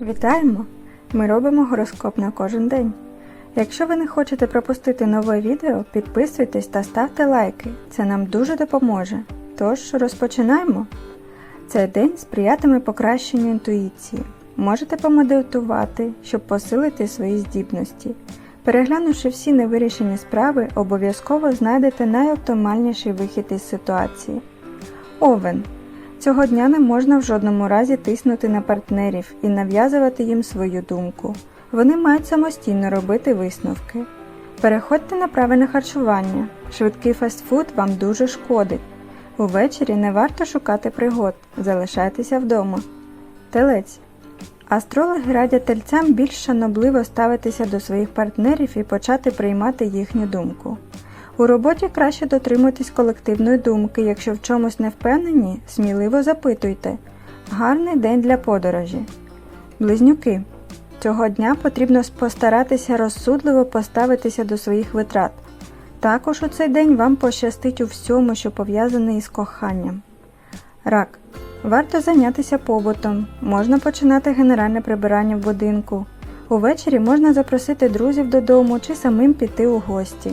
Вітаємо! Ми робимо гороскоп на кожен день. Якщо ви не хочете пропустити нове відео, підписуйтесь та ставте лайки. Це нам дуже допоможе. Тож розпочинаємо. Цей день сприятиме покращенню інтуїції. Можете помедитувати, щоб посилити свої здібності. Переглянувши всі невирішені справи, обов'язково знайдете найоптимальніший вихід із ситуації. Овен. Цього дня не можна в жодному разі тиснути на партнерів і нав'язувати їм свою думку. Вони мають самостійно робити висновки. Переходьте на правильне харчування. Швидкий фастфуд вам дуже шкодить. Увечері не варто шукати пригод, залишайтеся вдома. Телець. Астрологи радять тельцям більш шанобливо ставитися до своїх партнерів і почати приймати їхню думку. У роботі краще дотримуйтесь колективної думки, якщо в чомусь не впевнені, сміливо запитуйте. Гарний день для подорожі. Близнюки. Цього дня потрібно постаратися розсудливо поставитися до своїх витрат. Також у цей день вам пощастить у всьому, що пов'язане із коханням. Рак. Варто зайнятися побутом, можна починати генеральне прибирання в будинку. Увечері можна запросити друзів додому чи самим піти у гості.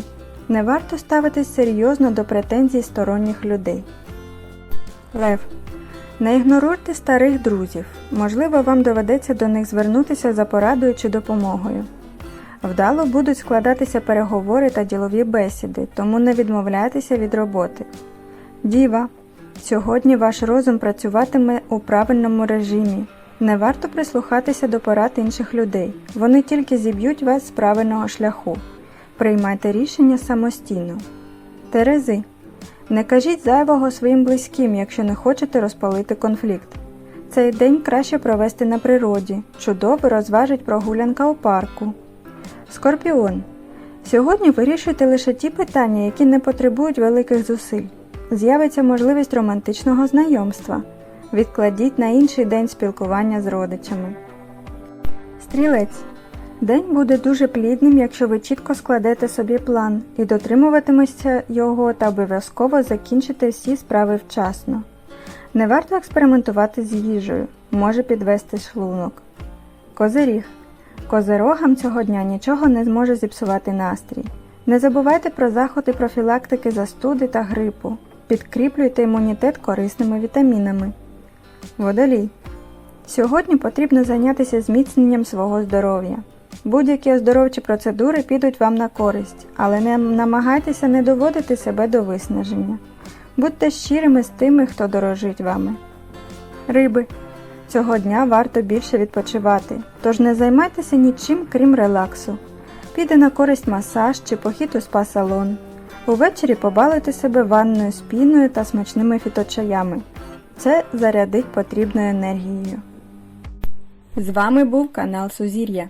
Не варто ставитись серйозно до претензій сторонніх людей. Лев. Не ігноруйте старих друзів. Можливо, вам доведеться до них звернутися за порадою чи допомогою. Вдало будуть складатися переговори та ділові бесіди, тому не відмовляйтеся від роботи. Діва. Сьогодні ваш розум працюватиме у правильному режимі. Не варто прислухатися до порад інших людей. Вони тільки зіб'ють вас з правильного шляху. Приймайте рішення самостійно. Терези. Не кажіть зайвого своїм близьким, якщо не хочете розпалити конфлікт. Цей день краще провести на природі. Чудово розважить прогулянка у парку. Скорпіон. Сьогодні вирішуйте лише ті питання, які не потребують великих зусиль. З'явиться можливість романтичного знайомства. Відкладіть на інший день спілкування з родичами. Стрілець. День буде дуже плідним, якщо ви чітко складете собі план і дотримуватиметеся його та обов'язково закінчите всі справи вчасно. Не варто експериментувати з їжею, може підвести шлунок. Козиріг. Козирогам цього дня нічого не зможе зіпсувати настрій. Не забувайте про заходи профілактики застуди та грипу. Підкріплюйте імунітет корисними вітамінами. Водолій. Сьогодні потрібно зайнятися зміцненням свого здоров'я. Будь-які оздоровчі процедури підуть вам на користь, але не намагайтеся не доводити себе до виснаження. Будьте щирими з тими, хто дорожить вами. Риби. Цього дня варто більше відпочивати, тож не займайтеся нічим крім релаксу. Піде на користь масаж чи похід у спа-салон. Увечері побалуйте себе ванною з піною та смачними фіточаями. Це зарядить потрібною енергією. З вами був канал Сузір'я.